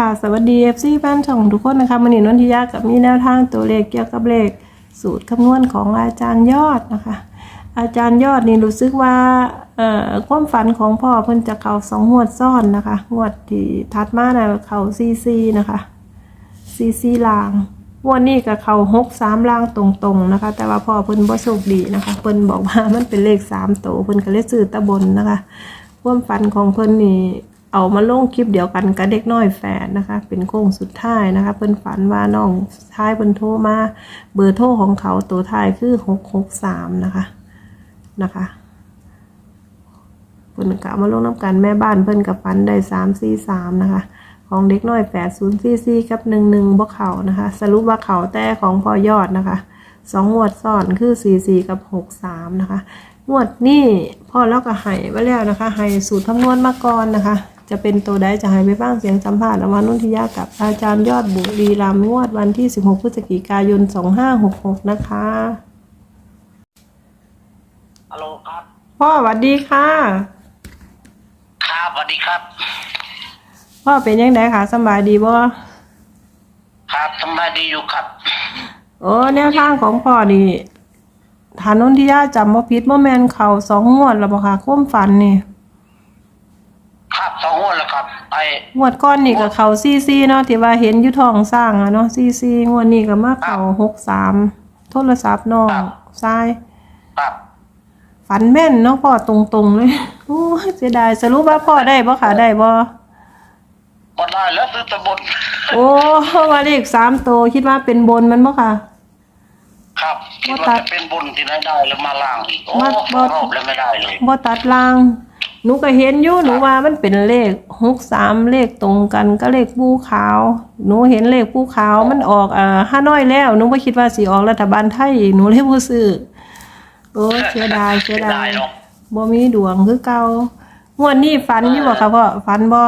ค่ะสวัสดีเอฟซีแฟนช่องทุกคนนะคะมันนี้นนทิยากับมีแนวทางตัวเลขเกี่ยวกับเลขสูตรคำนวณของอาจารย์ยอดนะคะ อาจารย์ยอดนี่รู้สึกว่าเอ่อความฝันของพ่อเพิ่นจะเข้าสองงวดซ้อนนะคะงวดที่ถัดมาน่ะเข้าซีซีนะคะซีซีลางงวดนี้ก็เข้าหกสามลางตรงๆนะคะ แต่ว่าพ่อเพิ่นบ่โชคดีนะคะเพิ่นบอกว่ามันเป็นเลขสามโตวเพิ่นก็เลยซื้อตะบนนะคะความฝันของเพิ่นนี่ เอามาลงคลิปเดียวกันกับเด็กน้อยแฝดนะคะ เป็นโค้งสุดท้ายนะคะ เพิ่นฝันว่าน้องท้ายเพิ่นโทรมาเบอร์โทรของเขาตัวท้ายคือหกหกสามนะคะนะคะเพิ่นกะมาลงน้ำกันแม่บ้านเพิ่นกับฝันได้สามสี่สามนะคะ ของเด็กน้อยแปดศูนย์สี่สี่กับหนึ่งหนึ่งบ่เขานะคะ สรุปว่าเขาแต่ของพ่อยอดนะคะสองงวดซ้อนคือสี่สี่กับหกสามนะคะงวดนี้พ่อแล้วก็ให้ไว้แล้วนะคะให้สูตรคำนวณมาก่อนนะคะ จะเป็นตัวใดจะให้ไปบ้างเสียงสัมภาษณ์ระหว่างนุ่นทิยากับอาจารย์ยอดบุรีรัมย์งวดวันที่ 16 พฤศจิกายน 2566 นะคะฮัลโหลครับ พ่อสวัสดีค่ะ ครับสวัสดีครับ พ่อเป็นยังไงคะสำบายดีบ่ครับสำบายดีอยู่ครับ โอ้แนวทางของพ่อนี่ฐานนุ่นทิยาจำบ่ผิดบ่แม่นเขาสองงวดแล้วบ่ค่ะความฝันนี่ครับ สองงวดแล้วครับไอ้งวดก้อนนี่ก็เขาซีซีเนาะที่ว่าเห็นอยู่ท้องสร้างอะเนาะซีซีงวดนี้ก็มาเขาหกสามโทรศัพท์น้องซ้ายครับฝันแม่นเนาะพ่อตรงๆเลยโอ้ยเสียดายสรุปว่าพ่อได้บ่ค่ะได้บ่หมดได้แล้วซื้อแตะบนโอ้ว่าเลขสามตัวคิดว่าเป็นบนมันบ่ค่ะ ครับคิดบ่ตัว่าดจะเป็นบุญที่ได้ได้แล้วมาล่างอีกโอ้บ่บ่รอบแล้วไม่ได้เลยบ่ตัดล่าง หนูก็เห็นอยู่หนูว่ามันเป็นเลขหกสามเลขตรงกันก็เลขปูขาว หนูเห็นเลขปูขาวมันออกอ่าห้าน้อยแล้วหนูบ่คิดว่าสิออกรัฐบาลไทยอีกหนูเลยบ่ซื้อโอ้ยเสียดายเสียดายเนาะบ่มีดวงคือเก่างวดนี้ฝันอยู่บ่คะพ่อฝันบ่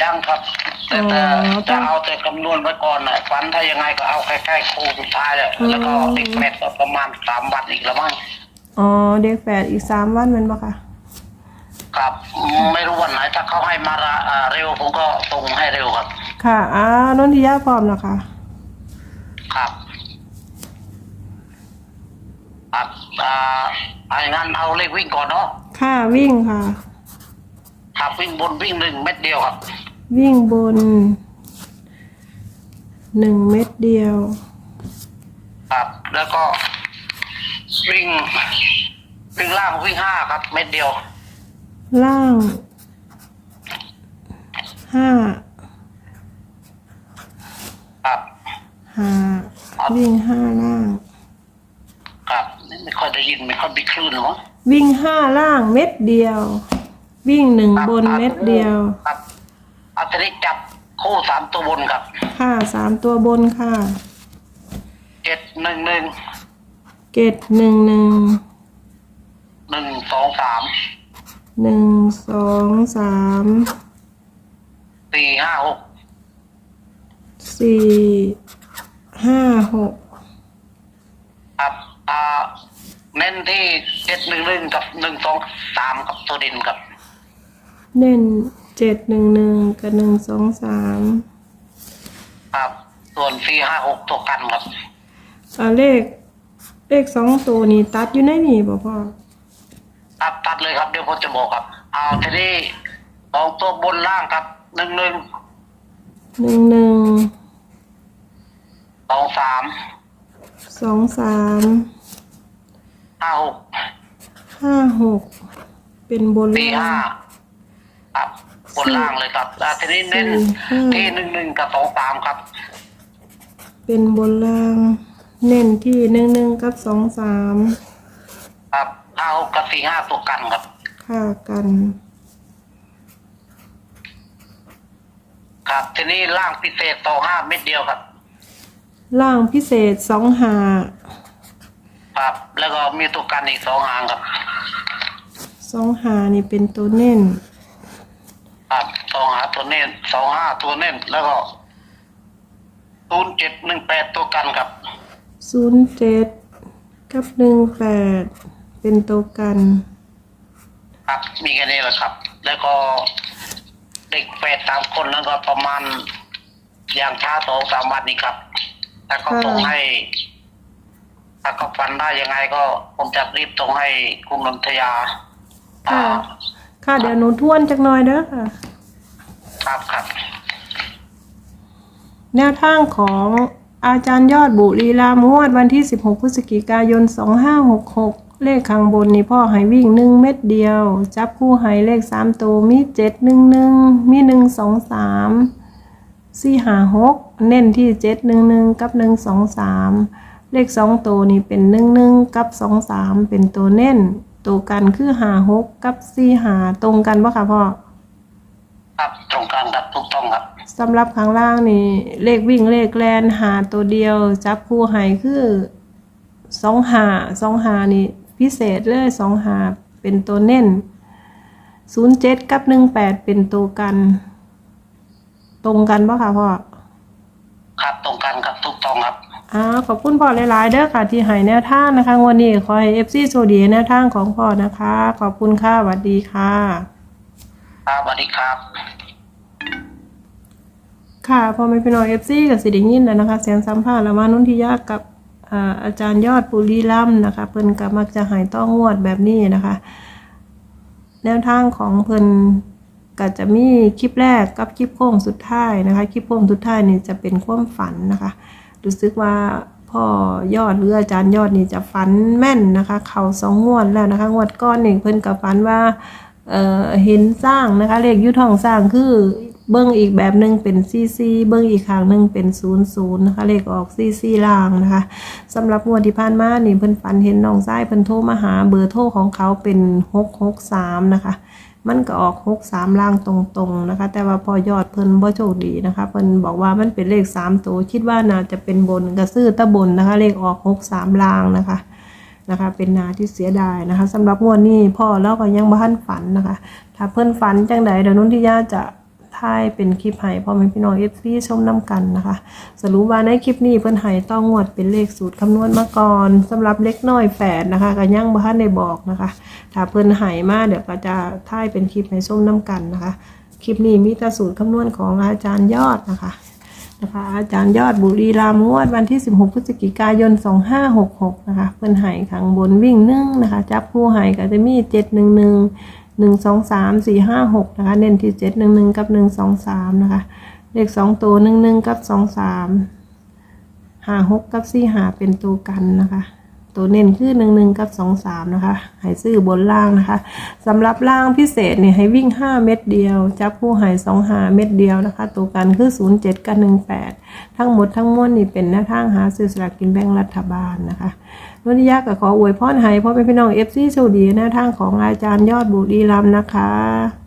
ยังครับแต่แต่อ๋อต้จะองเอาแต่คำนวณไว้ก่อนนะฝันถ้ายังไงก็เอาใกล้ๆโค้งสุดท้ายแหละอืมแล้วก็เด็กแมทก็ประมาณสามวันอีกแล้วมั้งอ๋อเด็กแฝดอีกสามวันแมันบ่คะ ครับไม่รู้วันไหนถ้าเขาให้มาระอ่าเร็วผมก็ส่งให้เร็วครับ ค่ะอ่านนทิยาพร้อมแล้วค่ะครับครับอ่าเอาอย่างนั้นเอาเลขวิ่งก่อนเนาะค่ะวิ่งค่ะ ครับวิ่งบนวิ่งหนึ่งเม็ดเดียวครับ วิ่งบนหนึ่งเม็ดเดียว ครับ แล้วก็วิ่งวิ่งล่างวิ่งห้าครับ เม็ดเดียว ล่างห้าครับหาวิ่งห้าล่าง ครับไม่ค่อยได้ยินไม่ค่อยมีคลื่นหรอมั้งวิ่งห้าล่างเม็ดเดียว วิ่งหนึ่งครับบนเม็ดเดียว ครับเอาทีนี้จับคู่สามตัวบนครับ ค่ะสามตัวบนค่ะเจ็ดหนึ่งหนึ่งเกตหนึ่งหนึ่งหนึ่งสองสาม หนึ่งสองสามสี่ห้าหกสี่ห้าหกครับอ่าเน้นที่เจ็ดหนึ่งหนึ่งกับหนึ่งสองสามกับตัวดินครับเน่นเจ็ดหนึ่งหนึ่งกับหนึ่งสองสามครับ ส่วนสี่ห้าหกตัวกันครับอ่าเลข เลขสองตัวนี้ตัดอยู่ในนี่บ่พ่อตั ดตัดเลยครับเดี๋ยวผมจะบอกครับเอาทีนี้สองตัวบนล่างครับหนึ่งหนึ่งหนึ่งหนึ่งสองสามสองสามห้าหกห้าหกเป็นบนสี่ล่าห้าง ครับบนล่างเลยครับแล้วทีนี้เน้นสี่ห้า ที่หนึ่งหนึ่งกับสองสามครับ เป็นบนล่าง เน้นที่หนึ่งหนึ่งกับสองสามครับ ห้าหกกับสี่ห้าตัวกันครับค่ากัน ครับทีนี้ล่างพิเศษต่อห้าเม็ดเดียวครับ ล่างพิเศษสองหาครับ แล้วก็มีตัวกันอีกสองหางครับสองหานี่เป็นตัวเน้นครับสองหาตัวเน้นสองห้าตัวเน้นแล้วก็ศูนย์เจ็ดหนึ่งแปดตัวกันครับศูนย์เจ็ดกับหนึ่งแปด เป็นตัวกัน ครับมีแค่นี้แหละครับ แล้วก็เด็กแปดสามคนนั้นก็ประมาณอย่างช้าสองสามวันนี้ครับถ้าเขาส่งให้ ถ้าเขาฟันได้ยังไงก็ผมจะรีบส่งให้คุณนนทยาค่ะอ่าค่ะเดี๋ยวหนูทวนจักหน่อยเด้อค่ะ ครับครับ แนวทางของอาจารย์ยอดบุรีรามงวดวันที่ 16 พฤศจิกายน 2566 เลขข้างบนนี่พ่อให้วิ่ง1เม็ดเดียว จับคู่ให้เลข3ตัวมี711มี123 456เน้นที่711กับ123เลข2ตัวนี่เป็น11กับ23เป็นตัวเน้นตัวกันคือ56กับ45ตรงกันปะคะพ่อครับตรงกลางครับถูกต้องครับสำหรับข้างล่างนี่เลขวิ่งเลขแลนหาตัวเดียว จับคู่ให้คือสองหาสองหานี่ พิเศษเลยสองหาเป็นตัวเน้นศูนย์เจ็ดกับหนึ่งแปดเป็นตัวกัน ตรงกันปะคะพ่อ ครับตรงกันครับถูกต้องครับอ่าขอบคุณพ่อหลายๆเด้อค่ะ ที่ให้แนวทางนะคะงวันนี้ขอให้เอฟซีโชคดีในแนวทางของพ่อนะคะ ขอบคุณค่ะสวัสดีค่ะ ครับสวัสดีครับ ค่ะพอไม่เป็นอเอฟซีกับสิไดิยินแล้วนะคะ เสียงสัมภาษณ์ระหว่างนุ่นทิยากับ อาจารย์ยอดปุรีล่ำนะคะ เพิ่นก็มักจะหายต้องงวดแบบนี้นะคะ แนวทางของเพิ่นก็จะมีคลิปแรกกับคลิปโค้งสุดท้ายนะคะ คลิปโค้งสุดท้ายนี่จะเป็นความฝันนะคะ รู้สึกว่าพ่อยอดหรืออาจารย์ยอดนี่จะฝันแม่นนะคะ เขาสองงวดแล้วนะคะ งวดก้อนหนึ่งเพิ่นกับฝันว่าเเห็นสร้างนะคะเลขยุทธองสร้างคือ เบิ้งอีกแบบหนึ่งเป็นซีซีเบิ้งอีกข้างหนึ่งเป็นศูนย์ศูนย์นะคะ เลขออกซีซีลางนะคะสำหรับงวดที่ผ่านมานี่เพิ่นฝันเห็นน้องชายเพิ่นโทรมาหาเบอร์โทรของเขาเป็นหกหกสามนะคะ มันก็ออกหกสามล่างตรงๆนะคะ แต่ว่าพอยอดเพิ่นบ่โชคดีนะคะเพิ่นบอกว่ามันเป็นเลขสามตัวคิดว่าน่าจะเป็นบนกระซื้อตะบนนะคะ เลขออกหกสามล่างนะคะนะคะเป็นนาที่เสียดายนะคะสำหรับงวดนี้พ่อเราก็ยังบ่ทันฝันนะคะ ถ้าเพิ่นฝันจังใดเดี๋ยวนุ่นที่ย่าจะ ถ่ายเป็นคลิปให้พ่อแม่พี่น้องเอฟซีชมน้กันนะคะ สรุปว่าในคลิปนี้เพิ่นให้ต้องงวดเป็นเลขสูตรคำนวณมาก่อนสำหรับเล็กน้อยแฝดนะคะก็ยังบ่ทันได้บอกนะคะ ถ้าเพิ่นให้มาเดี๋ยวก็จะถ่ายเป็นคลิปให้ชมน้กันนะคะ คลิปนี้มีแต่สูตรคำนวณของอาจารย์ยอดนะคะนะคะอาจารย์ยอดบุรีรามงวดวันที่ 16 พฤศจิกายน 2566 นะคะ เพิ่นไห้ขังบนวิ่งนึ่งนะคะ จับผู้ไห้ก็จะมี 711 1 2 3 4 5 6นะคะ เน้นที่711กับ123นะคะ เลข2ตัว11กับ23 56กับ45เป็นตัวกันนะคะ ตัวเน้นคือ11กับ23นะคะให้ซื้อบนล่างนะคะสำหรับล่างพิเศษเนี่ยให้วิ่ง5เม็ดเดียว จับผู้หาย2หาเม็ดเดียวนะคะ ตัวกันคือ07กับ18ทั้งหมดทั้งมวลนี่เป็นแนวทางหาซื้อสลากกินแบ่งรัฐบาลนะคะนุนิยาก็ขออวยพรให้พ่อแม่พี่น้องเอฟซีโชดีแนวทางของอาจารย์ยอดบุรีรัมนะคะ